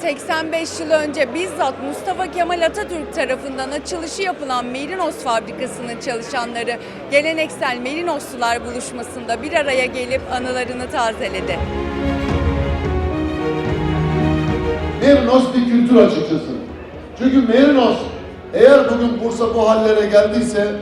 85 yıl önce bizzat Mustafa Kemal Atatürk tarafından açılışı yapılan Merinos fabrikasının çalışanları geleneksel Merinoslular buluşmasında bir araya gelip anılarını tazeledi. Merinos bir kültür açıkçası. Çünkü Merinos eğer bugün Bursa bu hallere geldiyse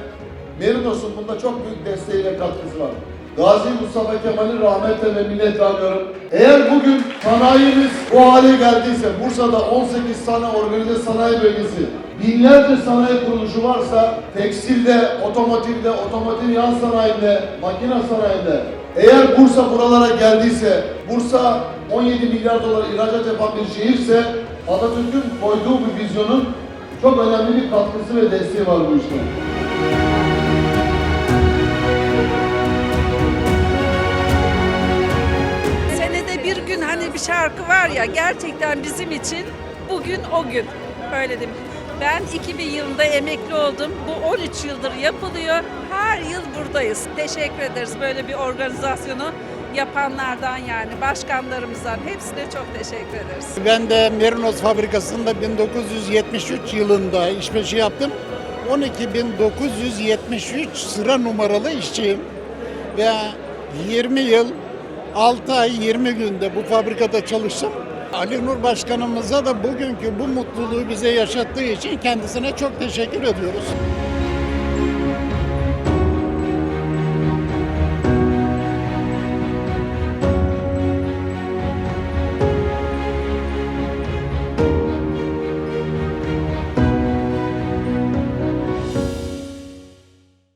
Merinos'un bunda çok büyük desteğiyle katkısı var. Gazi Mustafa Kemal'i rahmetle ve minnetle anıyorum. Eğer bugün sanayimiz bu hale geldiyse, Bursa'da 18 tane organize sanayi bölgesi, binlerce sanayi kuruluşu varsa, tekstilde, otomotivde, otomotiv yan sanayinde, makine sanayinde, eğer Bursa buralara geldiyse, Bursa 17 milyar dolar ihracat yapan bir şehirse, Atatürk'ün koyduğu bir vizyonun çok önemli bir katkısı ve desteği var bu işte. Şarkı var ya gerçekten bizim için bugün o gün. Öyle diyeyim. Ben 2000 yılında emekli oldum. Bu 13 yıldır yapılıyor. Her yıl buradayız. Teşekkür ederiz böyle bir organizasyonu yapanlardan yani başkanlarımızdan hepsine çok teşekkür ederiz. Ben de Merinos fabrikasında 1973 yılında işbaşı yaptım. 12.973 sıra numaralı işçiyim. Ve 20 yıl 6 ay 20 günde bu fabrikada çalıştım. Ali Nur Başkanımıza da bugünkü bu mutluluğu bize yaşattığı için kendisine çok teşekkür ediyoruz.